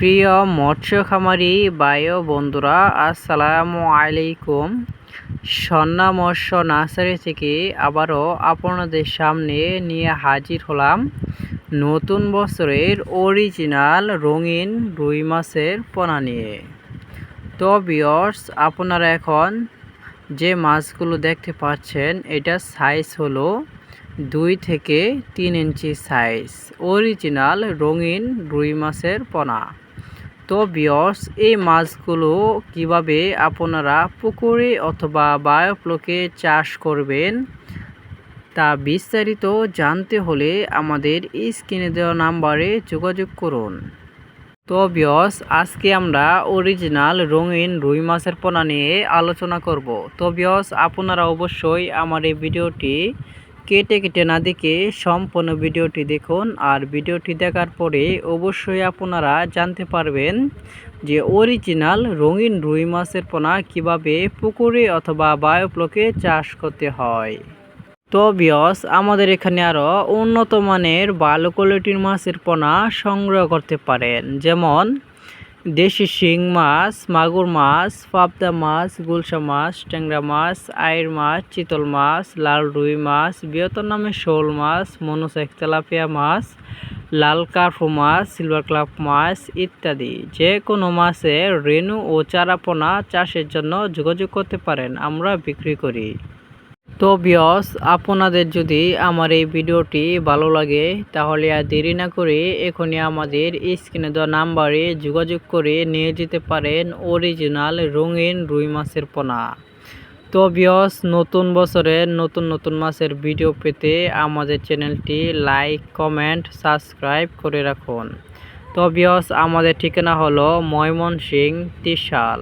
প্রিয় মৎস্য খামারি বায়ু বন্ধুরা, আসসালামু আলাইকুম। সন্না মৎস্য নার্সারি থেকে আবারও আপনাদের সামনে নিয়ে হাজির হলাম নতুন বছরের অরিজিনাল রঙিন রুই মাছের পোনা নিয়ে। তো বিয়র্স আপনারা এখন যে মাছগুলো দেখতে পাচ্ছেন, এটা সাইজ হলো দুই থেকে তিন ইঞ্চি সাইজ অরিজিনাল রঙিন রুই মাছের পোনা। তো বিয়স এই মাছগুলো কীভাবে আপনারা পুকুরে অথবা বায়োপ্লকে চাষ করবেন, তা বিস্তারিত জানতে হলে আমাদের স্ক্রিনে দেওয়া নাম্বারে যোগাযোগ করুন। তো বিয়স আজকে আমরা অরিজিনাল রঙিন রুই মাছের পোনা নিয়ে আলোচনা করব। তো বিয়স আপনারা অবশ্যই আমার এই ভিডিওটি কেটে কেটে না দেখে সম্পূর্ণ ভিডিওটি দেখুন। আর ভিডিওটি দেখার পরে অবশ্যই আপনারা জানতে পারবেন যে অরিজিনাল রঙিন রুই মাছের পোনা কীভাবে পুকুরে অথবা বায়োপ্লকে চাষ করতে হয়। তো বিয়স আমাদের এখানে আরও উন্নত মানের ভালো কোয়ালিটির মাছের পোনা সংগ্রহ করতে পারেন। যেমন দেশি শিং মাছ, মাগুর মাছ, পাবদা মাছ, গুলশা মাছ, ট্যাংরা মাছ আয়ের মাছ, চিতল মাছ, লাল রুই মাছ, বৃহত্তর নামে শোল মাছ মনোসেক তেলাপিয়া মাছ, লাল কার্ফু মাছ, সিলভার ক্লাব মাছ ইত্যাদি। যে কোনো মাছে রেণু ও চারাপোনা চাষের জন্য যোগাযোগ করতে পারেন, আমরা বিক্রি করি। তো বিয়স আপনাদের যদি আমার এই ভিডিওটি ভালো লাগে, তাহলে আর দেরি না করে এখনই আমাদের স্ক্রিনে দেওয়া নাম্বারে যোগাযোগ করে নিয়ে যেতে পারেন অরিজিনাল রঙিন রুই মাছের পোনা। তো বিয়স নতুন বছরের নতুন নতুন মাছের ভিডিও পেতে আমাদের চ্যানেলটি লাইক, কমেন্ট, সাবস্ক্রাইব করে রাখুন। তো বিয়স আমাদের ঠিকানা হলো ময়মনসিং ত্রিশাল।